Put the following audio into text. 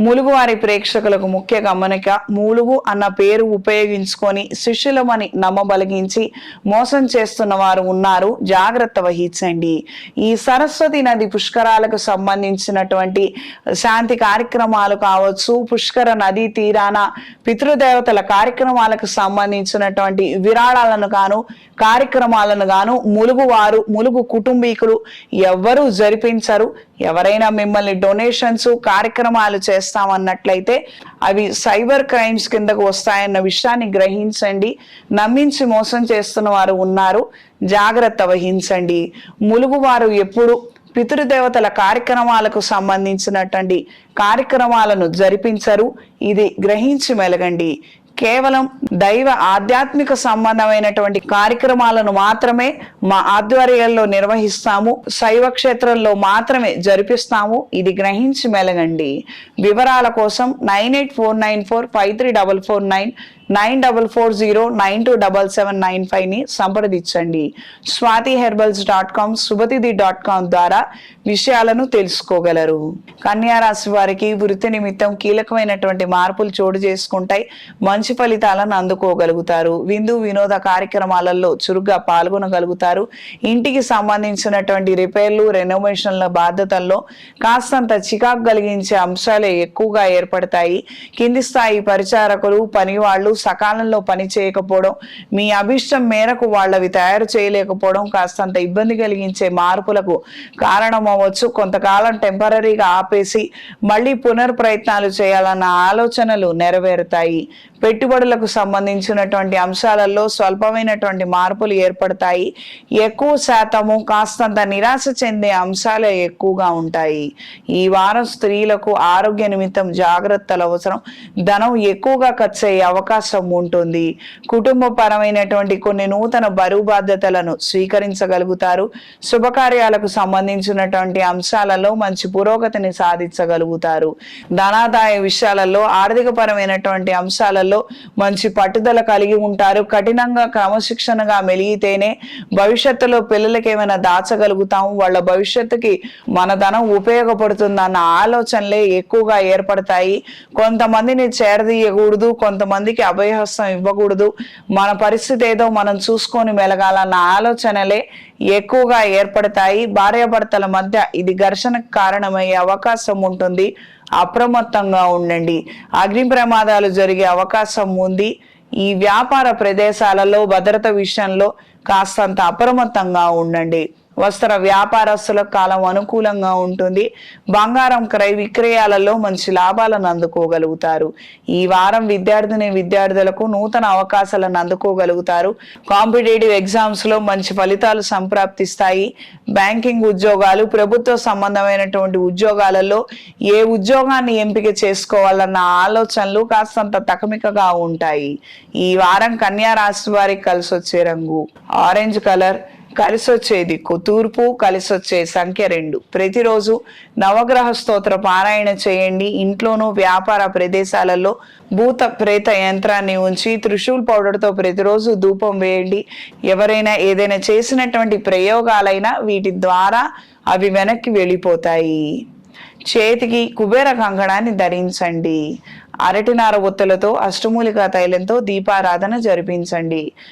ములుగువారి ప్రేక్షకులకు ముఖ్య గమనిక మూలుగు అన్న పేరు ఉపయోగించుకొని శిష్యులమని నమ్మబలిగించి మోసం చేస్తున్న వారు ఉన్నారు. జాగ్రత్త వహించండి. ఈ సరస్వతి నది పుష్కరాలకు సంబంధించినటువంటి శాంతి కార్యక్రమాలు కావచ్చు పుష్కర నదీ తీరాన పితృదేవతల కార్యక్రమాలకు సంబంధించినటువంటి విరాళాలను గాను కార్యక్రమాలను గాను ములుగు వారు ములుగు కుటుంబీకులు ఎవ్వరూ జరిపించరు. ఎవరైనా మిమ్మల్ని డొనేషన్స్ కార్యక్రమాలు చేస్తామన్నట్లయితే అవి సైబర్ క్రైమ్స్ కిందకు వస్తాయన్న విషయాన్ని గ్రహించండి. నమ్మించి మోసం చేస్తున్న వారు ఉన్నారు. జాగ్రత్త వహించండి. ములుగువారు ఎప్పుడు పితృదేవతల కార్యక్రమాలకు సంబంధించినటువంటి కార్యక్రమాలను జరిపించరు. ఇది గ్రహించి మెలగండి. కేవలం దైవ ఆధ్యాత్మిక సంబంధమైనటువంటి కార్యక్రమాలను మాత్రమే మా ఆధ్వర్యంలో నిర్వహిస్తాము. శైవ క్షేత్రంలో మాత్రమే జరిపిస్తాము. ఇది గ్రహించి మెలగండి. వివరాల కోసం nine eight four nine four five three double four nine nine double four zero nine two double seven nine ఫైవ్ని సంప్రదించండి. Swathi herbals dot com Subhatithi dot com ద్వారా విషయాలను తెలుసుకోగలరు. కన్యారాశి వారికి వృత్తి నిమిత్తం కీలకమైనటువంటి మార్పులు చోటు చేసుకుంటాయి. మంచి ఫలితాలను అందుకోగలుగుతారు. విందు వినోద కార్యక్రమాలలో చురుగ్గా పాల్గొనగలుగుతారు. ఇంటికి సంబంధించినటువంటి రిపేర్లు రెనోవేషన్ల బాధ్యతల్లో కాస్తంత చికాకు కలిగించే అంశాలే ఎక్కువగా ఏర్పడతాయి. కింది స్థాయి పరిచారకులు పని వాళ్ళు సకాలంలో పని చేయకపోవడం మీ అభిష్టం మేరకు వాళ్ళవి తయారు చేయలేకపోవడం కాస్తంత ఇబ్బంది కలిగించే మార్పులకు కారణమవ్వచ్చు. కొంతకాలం టెంపరీగా ఆపేసి మళ్ళీ పునర్ప్రయత్నాలు చేయాలన్న ఆలోచనలు నెరవేరుతాయి. పెట్టుబడులకు సంబంధించినటువంటి అంశాలలో స్వల్పమైనటువంటి మార్పులు ఏర్పడతాయి. ఎక్కువ శాతము కాస్తంత నిరాశ చెందే అంశాలే ఎక్కువగా ఉంటాయి. ఈ వారం స్త్రీలకు ఆరోగ్య నిమిత్తం జాగ్రత్తలు అవసరం. ధనం ఎక్కువగా ఖర్చు అయ్యే అవకాశం ఉంటుంది. కుటుంబపరమైనటువంటి కొన్ని నూతన బరువు బాధ్యతలను స్వీకరించగలుగుతారు. శుభకార్యాలకు సంబంధించినటువంటి అంశాలలో మంచి పురోగతిని సాధించగలుగుతారు. ధనాదాయ విషయాలలో ఆర్థిక పరమైనటువంటి అంశాలలో మంచి పట్టుదల కలిగి ఉంటారు. కఠినంగా క్రమశిక్షణగా మెలిగితేనే భవిష్యత్తులో పిల్లలకి ఏమైనా దాచగలుగుతాము. వాళ్ళ భవిష్యత్తుకి మన ధనం ఉపయోగపడుతుందన్న ఆలోచనలే ఎక్కువగా ఏర్పడతాయి. కొంతమందిని చేరదీయకూడదు. కొంతమందికి అభయహస్తం ఇవ్వకూడదు. మన పరిస్థితి ఏదో మనం చూసుకొని మెలగాలన్న ఆలోచనలే ఎక్కువగా ఏర్పడతాయి. భార్యాభర్తల మధ్య ఇది ఘర్షణకు కారణమయ్యే అవకాశం ఉంటుంది. అప్రమత్తంగా ఉండండి. అగ్ని ప్రమాదాలు జరిగే అవకాశం ఉంది. ఈ వ్యాపార ప్రదేశాలలో భద్రత విషయంలో కాస్తంత అప్రమత్తంగా ఉండండి. వస్త్ర వ్యాపారస్తుల కాలం అనుకూలంగా ఉంటుంది. బంగారం క్రయ విక్రయాలలో మంచి లాభాలను అందుకోగలుగుతారు. ఈ వారం విద్యార్థిని విద్యార్థులకు నూతన అవకాశాలను అందుకోగలుగుతారు. కాంపిటేటివ్ ఎగ్జామ్స్లో మంచి ఫలితాలు సంప్రాప్తిస్తాయి. బ్యాంకింగ్ ఉద్యోగాలు ప్రభుత్వ సంబంధమైనటువంటి ఉద్యోగాలలో ఏ ఉద్యోగాన్ని ఎంపిక చేసుకోవాలన్న ఆలోచనలు కాస్తంత తకమికగా ఉంటాయి. ఈ వారం కన్యా రాశి వారికి కలిసి వచ్చే రంగు. ఆరెంజ్ కలర్ కలిసొచ్చే దిక్కు తూర్పు కలిసి వచ్చే సంఖ్య రెండు. ప్రతిరోజు నవగ్రహ స్తోత్ర పారాయణ చేయండి. ఇంట్లోనూ వ్యాపార ప్రదేశాలలో భూత ప్రేత యంత్రాన్ని ఉంచి త్రిశూల్ పౌడర్తో ప్రతిరోజు ధూపం వేయండి. ఎవరైనా ఏదైనా చేసినటువంటి ప్రయోగాలైనా వీటి ద్వారా అవి వెనక్కి వెళ్ళిపోతాయి. చేతికి కుబేర కంకణాన్ని ధరించండి. అరటినార ఒత్తులతో అష్టమూలికా తైలంతో దీపారాధన జరిపించండి.